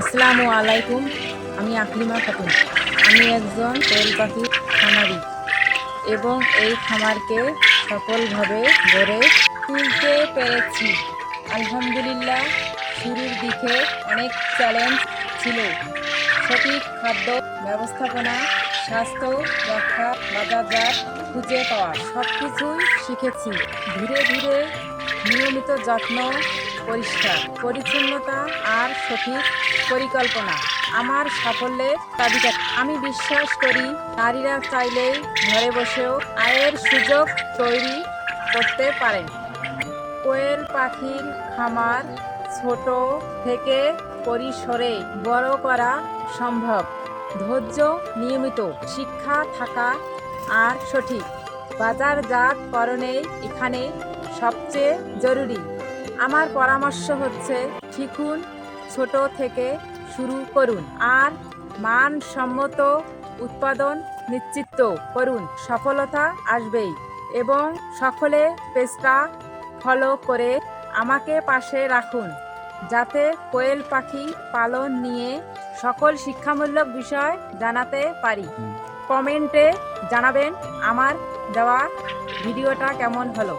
আসসালামু আলাইকুম, আমি আকলিমা খাতুন। আমি একজন তেল পাখি খামারি এবং এই খামারকে সফলভাবে গড়ে তুলতে পেরেছি। আলহামদুলিল্লাহ, শুরুর দিকে অনেক চ্যালেঞ্জ ছিল। সঠিক খাদ্য ব্যবস্থাপনা, স্বাস্থ্য রক্ষা, বাজারজাত খুঁজে পাওয়া সব কিছুই শিখেছি। ধীরে ধীরে নিয়মিত যত্ন পরিষ্কার, পরিচ্ছন্নতা আর সঠিক পরিকল্পনা। আমার সাফল্যের চাবিকাঠি আমি বিশ্বাস করি নারীরা চাইলেই ঘরে বসেও আয়ের সুযোগ তৈরি করতে পারেন। কোয়েল পাখির খামার ছোট থেকে পরিসরে বড় করা সম্ভব। ধৈর্য নিয়মিত, শিক্ষা থাকা আর সঠিক। বাজারজাতকরণেই এখানে সবচেয়ে জরুরি। আমার পরামর্শ হচ্ছে শিখুন, ছোট থেকে শুরু করুন আর মানসম্মত উৎপাদন নিশ্চিত করুন। সফলতা আসবেই এবং সকলে পেজটা ফলো করে আমাকে পাশে রাখুন যাতে কোয়েল পাখি পালন নিয়ে সকল শিক্ষামূলক বিষয় জানাতে পারি। কমেন্টে জানাবেন আমার দেওয়া ভিডিওটা কেমন হলো।